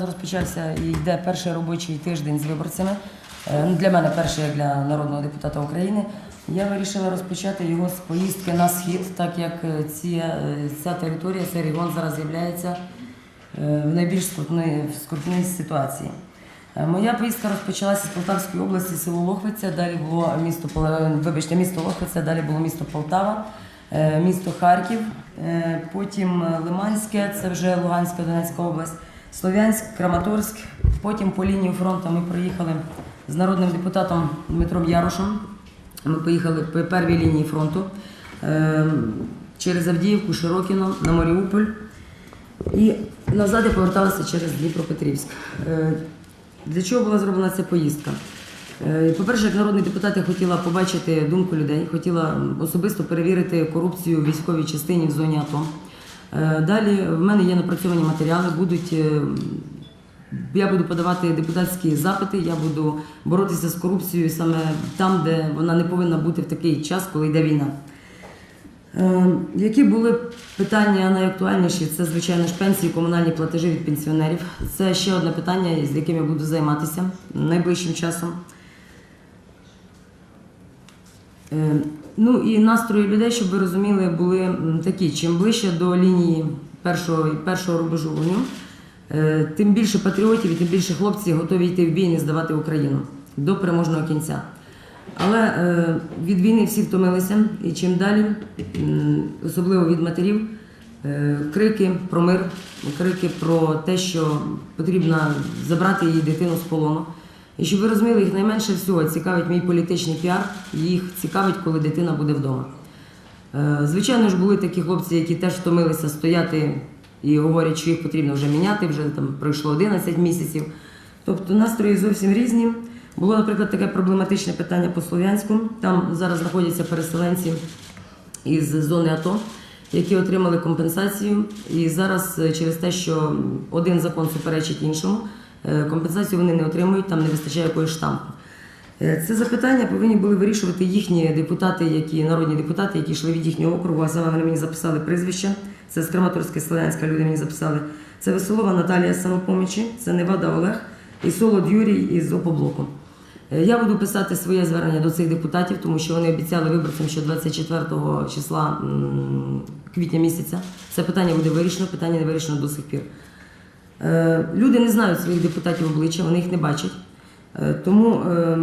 розпочався і йде перший робочий тиждень з виборцями. Е, ну, Для мене перший як для народного депутата України. Я вирішила розпочати його з поїздки на схід, так як е, ці, е, ця територія, цей регіон зараз є в найбільш скрутній, в скрутній ситуації. Моя поїздка розпочалася з Полтавської області, село Лохвиця, далі було місто вибачте, місто Лохвиця, далі було місто Полтава, місто Харків, потім Лиманське, це вже Луганська, Донецька область, Слов'янськ, Краматорськ. Потім по лінії фронту ми проїхали з народним депутатом Дмитром Ярошем. Ми поїхали по первій лінії фронту е, через Авдіївку, Широкіно на Маріуполь. І назад я поверталася через Дніпропетрівськ. Е, Для чого була зроблена ця поїздка? Е, По-перше, як народний депутат я хотіла побачити думку людей, хотіла особисто перевірити корупцію в військовій частині в зоні АТО. Е, Далі в мене є напрацьовані матеріали, будуть. е, Я буду подавати депутатські запити, я буду боротися з корупцією саме там, де вона не повинна бути в такий час, коли йде війна. Е, Які були питання найактуальніші? Це, звичайно ж, пенсії, комунальні платежі від пенсіонерів. Це ще одне питання, з яким я буду займатися найближчим часом. Е, Ну і настрої людей, щоб ви розуміли, були такі: чим ближче до лінії першого, першого рубежу вогню, е, тим більше патріотів і тим більше хлопців готові йти в бій і не здавати Україну до переможного кінця. Але е, від війни всі втомилися, і чим далі, особливо від матерів, е, крики про мир, крики про те, що потрібно забрати її дитину з полону. І щоб ви розуміли, їх найменше всього цікавить мій політичний піар, їх цікавить, коли дитина буде вдома. Е, Звичайно ж, були такі хлопці, які теж втомилися стояти і говорять, що їх потрібно вже міняти, вже там пройшло 11 місяців. Тобто настрої зовсім різні. Було, наприклад, таке проблематичне питання по Слов'янську. Там зараз знаходяться переселенці із зони АТО, які отримали компенсацію. І зараз е, через те, що один закон суперечить іншому, компенсацію вони не отримують, там не вистачає якоїсь штампу. Е, Це запитання повинні були вирішувати їхні депутати, які народні депутати, які йшли від їхнього округу, а саме вони мені записали прізвища. Це з Краматорська Слов'янська люди мені записали. Це Веселова Наталія з самопомічі, це Невада Олег і Солод Юрій із Опоблоку. Е, Я буду писати своє звернення до цих депутатів, тому що вони обіцяли виборцям, що 24 числа квітня місяця це питання буде вирішено, питання не вирішено до сих пір. Е, Люди не знають своїх депутатів обличчя, вони їх не бачать. Е, Тому е,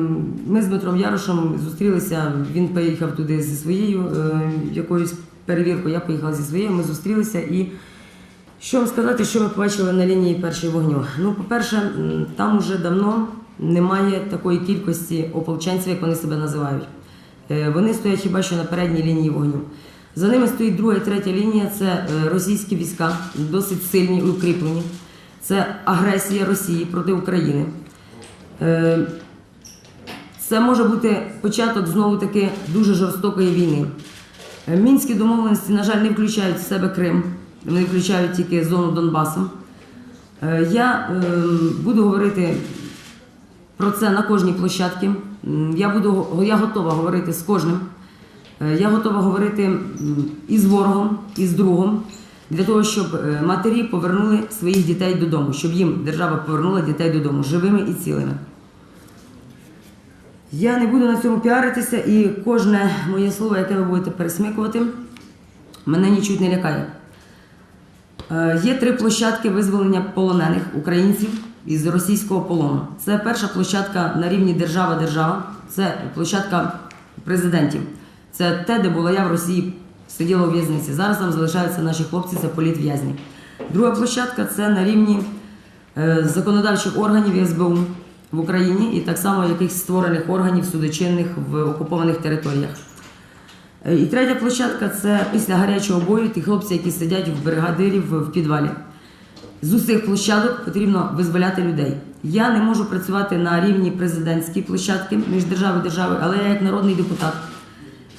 ми з Дмитром Ярошем зустрілися. Він поїхав туди зі своєю е, якоюсь перевіркою, я поїхала зі своєю, ми зустрілися і. Що вам сказати, що ми побачили на лінії першої вогню? Ну, по-перше, там уже давно немає такої кількості ополченців, як вони себе називають. Вони стоять хіба що на передній лінії вогню. За ними стоїть друга і третя лінія це російські війська, досить сильні і укріплені. Це агресія Росії проти України. Е, Це може бути початок знову таки дуже жорстокої війни. Е, Мінські домовленості, на жаль, не включають в себе Крим, вони включають тільки зону Донбасу. Е, Я е, буду говорити про це на кожній площадці. Я, буду, я готова говорити з кожним. Я готова говорити і з ворогом, і з другом, для того, щоб е, матері повернули своїх дітей додому, щоб їм держава повернула дітей додому живими і цілими. Я не буду на цьому піаритися, і кожне моє слово, яке ви будете пересмикувати, мене нічуть не лякає. Е, Є три площадки визволення полонених українців із російського полону. Це перша площадка на рівні держава-держава, це площадка президентів. Це те, де була я в Росії, сиділа у в'язниці. Зараз там залишаються наші хлопці, це політв'язні. Друга площадка це на рівні е, законодавчих органів СБУ в Україні і так само якихось створених органів судочинних в окупованих територіях. Е, І третя площадка це після гарячого бою ті хлопці, які сидять в бригадирів в підвалі. З усіх площадок потрібно визволяти людей. Я не можу працювати на рівні президентській площадки між державою і державою, але я як народний депутат.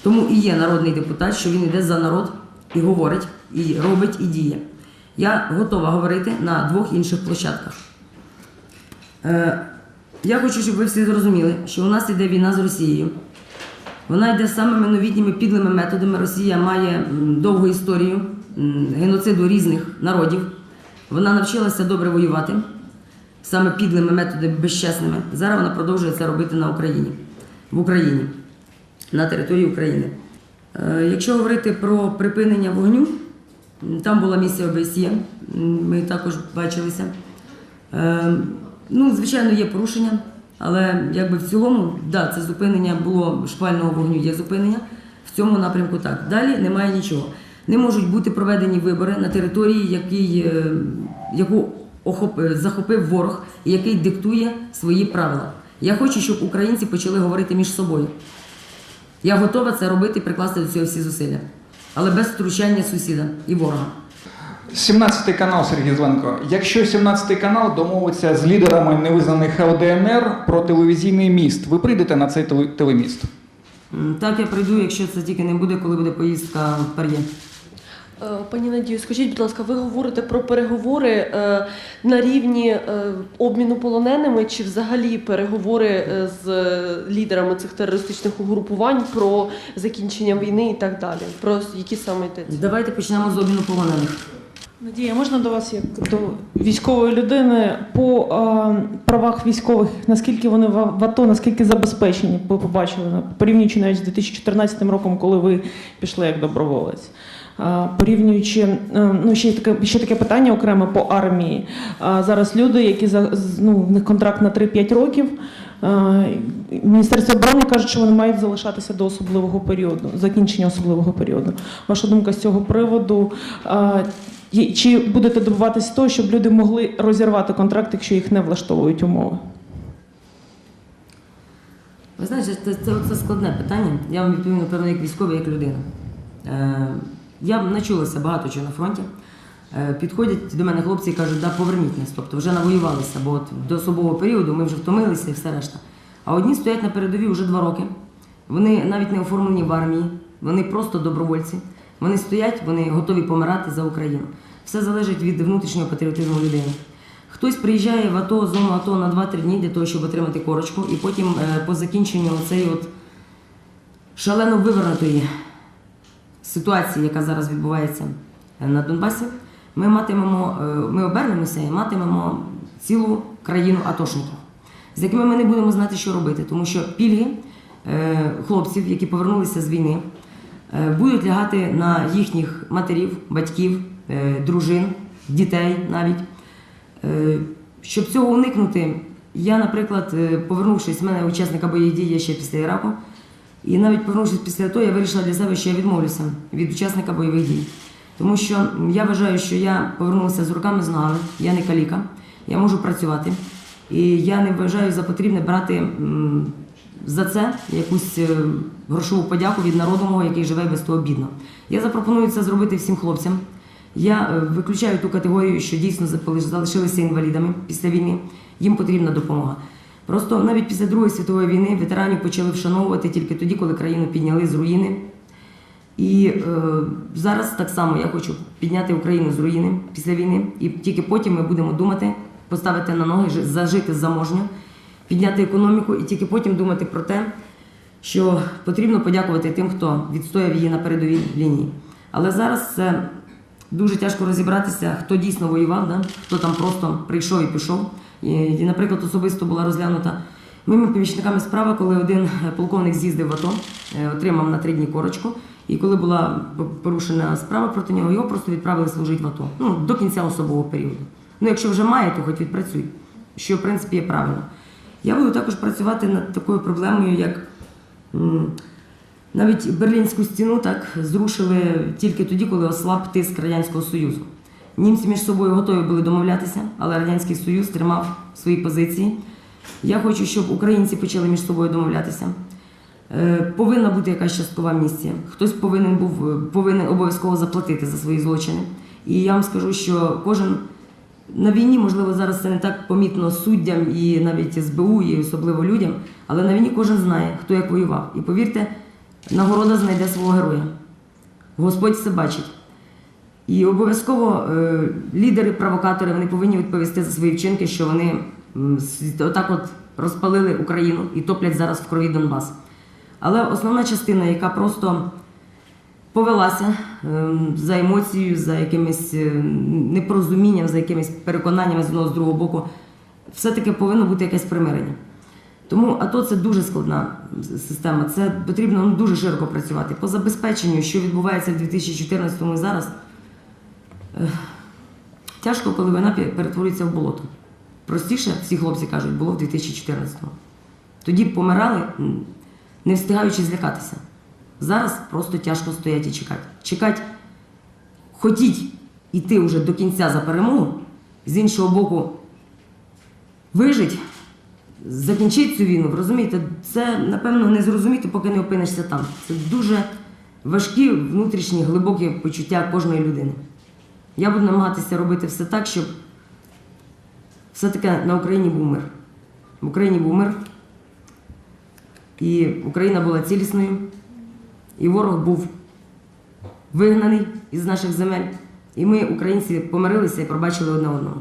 Тому і є народний депутат, що він йде за народ і говорить, і робить, і діє. Я готова говорити на двох інших площадках. Е, я хочу, щоб ви всі зрозуміли, що у нас йде війна з Росією. Вона йде самими новітніми підлими методами. Росія має довгу історію геноциду різних народів. Вона навчилася добре воювати. саме підлими методами безчесними. Зараз вона продовжує це робити на Україні, в Україні, на території України. Е, Якщо говорити про припинення вогню, там була місія ОБСЄ, ми також бачилися. Е, Ну, звичайно, є порушення, але якби в цілому, да, це зупинення було шквального вогню, є зупинення. В цьому напрямку так. Далі немає нічого. Не можуть бути проведені вибори на території, який, е, яку охоп, е, захопив ворог який диктує свої правила. Я хочу, щоб українці почали говорити між собою. Я готова це робити і прикласти до цього всі зусилля, але без втручання сусіда і ворога. 17 канал Сергій Зленко. Якщо 17 канал домовиться з лідерами невизнаних ЛДНР про телевізійний міст, ви прийдете на цей теле- телеміст? Так, я прийду, якщо це тільки не буде, коли буде поїздка в Пар'є. Е, Пані Надію, скажіть, будь ласка, ви говорите про переговори е, на рівні е, обміну полоненими чи взагалі переговори з лідерами цих терористичних угрупувань про закінчення війни і так далі? Про які саме йдеться? Давайте почнемо з обміну полонених. Надія, можна до вас як до військової людини по е, правах військових, наскільки вони в, в АТО, наскільки забезпечені, ви побачили, на- порівнюючи навіть з 2014 роком, коли ви пішли як доброволець. Е, Порівнюючи, е, ну ще таке ще таке питання окремо по армії. Е, Зараз люди, які ну, в них контракт на 3-5 років. Міністерство оборони каже, що вони мають залишатися до особливого періоду, закінчення особливого періоду. Ваша думка з цього приводу? Чи будете добиватися того, щоб люди могли розірвати контракт, якщо їх не влаштовують умови? Ви знаєте, це, це, це складне питання. Я вам відповім, напевно, як військовий, як людина. Я начулася багато чого на фронті. Е, підходять до мене хлопці і кажуть, да, поверніть нас, тобто вже навоювалися, бо от до особового періоду ми вже втомилися і все решта. А одні стоять на передовій вже два роки. Вони навіть не оформлені в армії, вони просто добровольці. Вони стоять, вони готові помирати за Україну. Все залежить від внутрішнього патріотизму людини. Хтось приїжджає в АТО, зону АТО на 2-3 дні для того, щоб отримати корочку, і потім е, по закінченню цієї от шалено вивернутої ситуації, яка зараз відбувається е, на Донбасі, ми матимемо, е, ми обернемося і матимемо цілу країну атошників, з якими ми не будемо знати, що робити, тому що пільги е, хлопців, які повернулися з війни, будуть лягати на їхніх матерів, батьків, дружин, дітей навіть. Щоб цього уникнути, я, наприклад, повернувшись, в мене учасника бойових дій є ще після Іраку, і навіть повернувшись після того, я вирішила для себе, що я відмовлюся від учасника бойових дій. Тому що я вважаю, що я повернулася з руками з ногами, я не каліка, я можу працювати. І я не вважаю за потрібне брати за це якусь е, грошову подяку від народу мого, який живе без того бідно. Я запропоную це зробити всім хлопцям. Я е, виключаю ту категорію, що дійсно залишилися інвалідами після війни. Їм потрібна допомога. Просто навіть після Другої світової війни ветеранів почали вшановувати тільки тоді, коли країну підняли з руїни. І е, зараз так само я хочу підняти Україну з руїни після війни, і тільки потім ми будемо думати, поставити на ноги, жи- зажити заможньо, підняти економіку, і тільки потім думати про те, що потрібно подякувати тим, хто відстояв її на передовій лінії. Але зараз це дуже тяжко розібратися, хто дійсно воював, да? хто там просто прийшов і пішов. І, наприклад, особисто була розглянута моїми помічниками справа, коли один е, полковник з'їздив в АТО, е, отримав на три дні корочку. І коли була порушена справа проти нього, його просто відправили служити в АТО. Ну, до кінця особового періоду. Ну, якщо вже має, то хоч відпрацюй, що в принципі є правильно. Я буду також працювати над такою проблемою, як навіть Берлінську стіну так зрушили тільки тоді, коли ослаб тиск Радянського Союзу. Німці між собою готові були домовлятися, але Радянський Союз тримав свої позиції. Я хочу, щоб українці почали між собою домовлятися. Е, Повинна бути якась часткова місія. Хтось повинен був е, повинен обов'язково заплатити за свої злочини. І я вам скажу, що кожен на війні, можливо, зараз це не так помітно суддям і навіть СБУ, і особливо людям, але на війні кожен знає, хто як воював. І повірте, нагорода знайде свого героя. Господь все бачить. І обов'язково е, лідери, провокатори вони повинні відповісти за свої вчинки, що вони отак от розпалили Україну і топлять зараз в крові Донбас. Але основна частина, яка просто повелася ем, за емоцією, за якимось е, непорозумінням, за якимись переконаннями з одного з другого боку, все-таки повинно бути якесь примирення. Тому АТО це дуже складна система. Це потрібно ну, дуже широко працювати. По забезпеченню, що відбувається в 2014 і зараз, тяжко, коли пе- перетворюється в болото. Простіше, всі хлопці кажуть, було в 2014-му. Тоді помирали, не встигаючи злякатися. Зараз просто тяжко стоять і чекати. Чекати, хотіть іти вже до кінця за перемогу, з іншого боку, вижить, закінчити цю війну, розумієте, це напевно не зрозуміти, поки не опинишся там. Це дуже важкі внутрішні глибокі почуття кожної людини. Я буду намагатися робити все так, щоб все-таки на Україні був мир. В Україні був мир, і Україна була цілісною, і ворог був вигнаний із наших земель. І ми, українці, помирилися і пробачили одне одного.